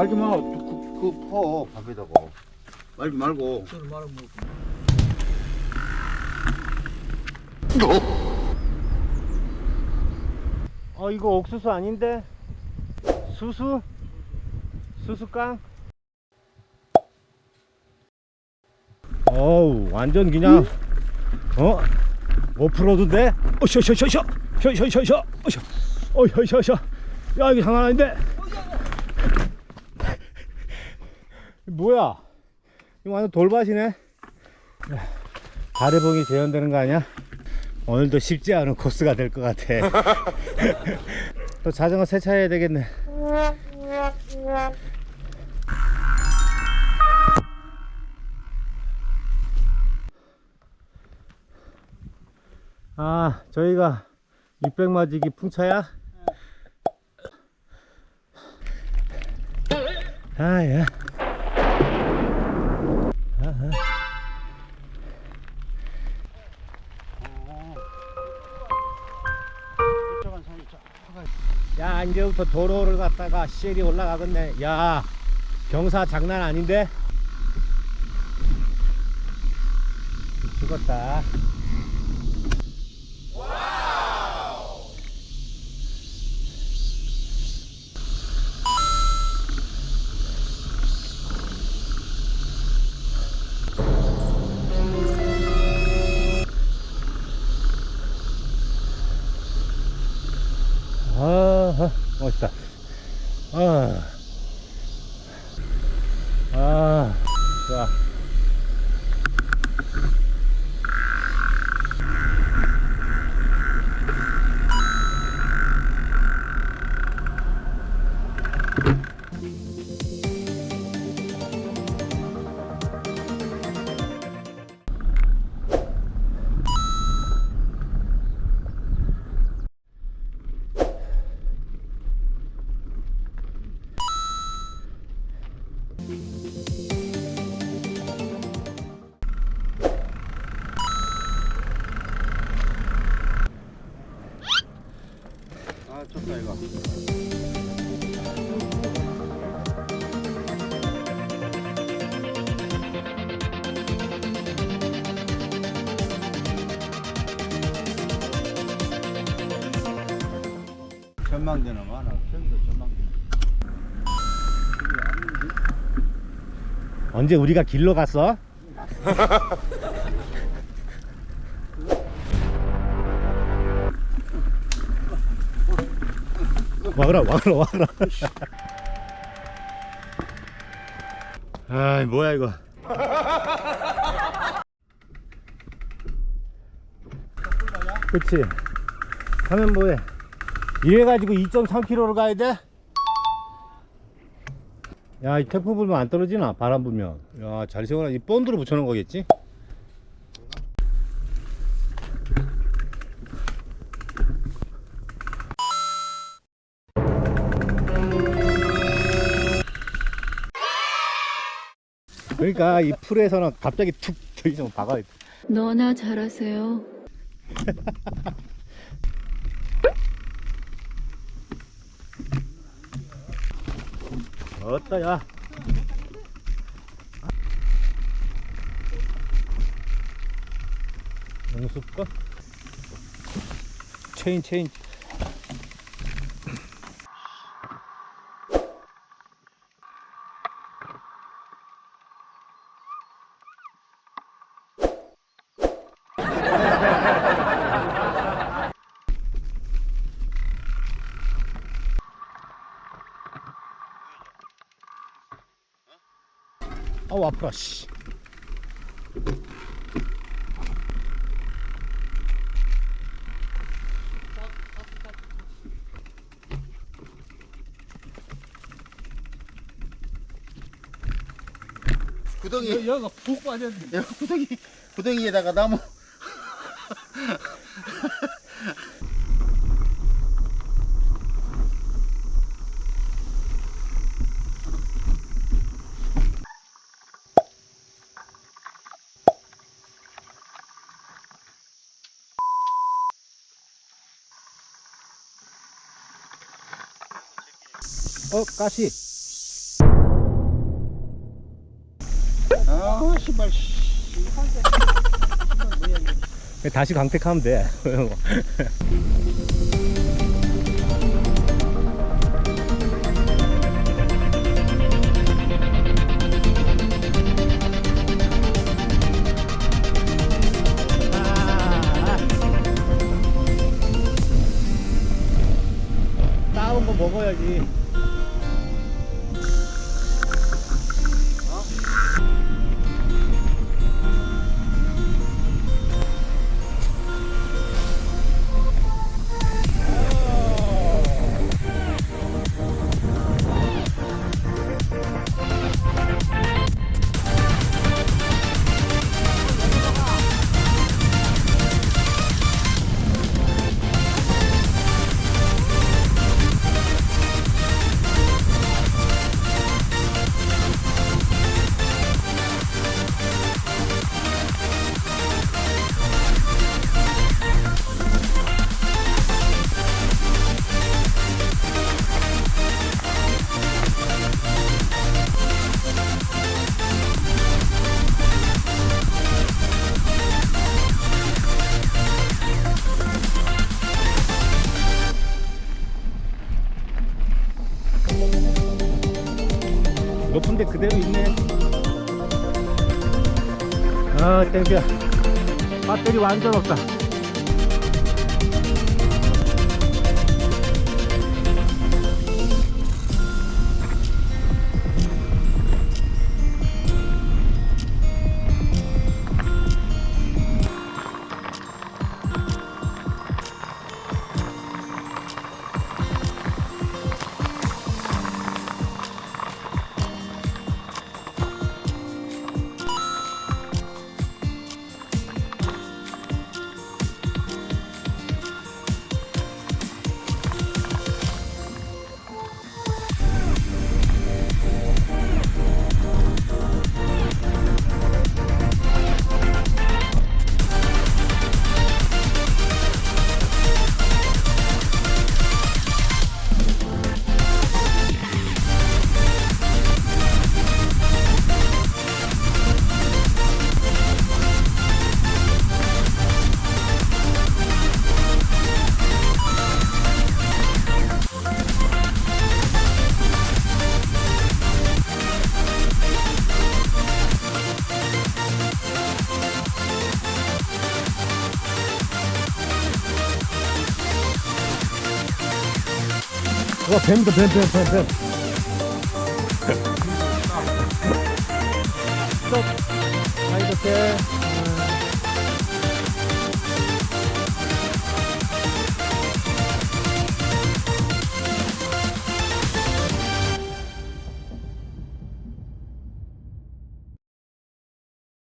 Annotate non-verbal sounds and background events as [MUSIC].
말지 마. 그, 그, 퍼, 밥에다가. 말지 말고. 말은 뭐어 이거 옥수수 아닌데? 수수? 수수깡? 어우 완전 그냥 어? 오프로드인데? 어셔셔셔셔 셔셔셔셔 어셔 어셔셔셔 야 이게 장난 아닌데? 뭐야 이거 완전 돌밭이네 야, 가래봉이 재현되는 거 아니야? 오늘도 쉽지 않은 코스가 될 것 같아 [LAUGHS] 또 자전거 세차해야 되겠네 아 저희가 600마지기 풍차야? 아야 아하. 야 이제부터 도로를 갔다가 시엘이 올라가겠네. 야 경사 장난 아닌데? 죽었다 Да. 전망대는 많아. 저기도 전망대. 언제 우리가 길로 갔어? 와그라 와그라 와그라 아이 뭐야 이거 [LAUGHS] 그치 가면 뭐해 이래가지고 2.3km를 가야 돼? 야, 이 태풍 불면 안 떨어지나? 바람 불면. 야, 잘 세워놔. 이 본드로 붙여놓은 거겠지? 그러니까 이 풀에서는 갑자기 툭 저기서 박아야 돼. 너나 잘하세요. [LAUGHS] 어따, 야. 용수껏? 체인, 체인. 아우, 아프라, 씨. 구덩이, 여기가 푹 빠졌네. 야, 구덩이, 구덩이에다가 나무. 어 가시. 아 씨발 다시 광택하면 돼. 먹어야지. 높은데 그대로 있네. 아, 땡겨. 배터리 완전 없다. 와, 뱀이다, 뱀, 뱀, 뱀, 뱀. 스톱. 아이고, 뱀.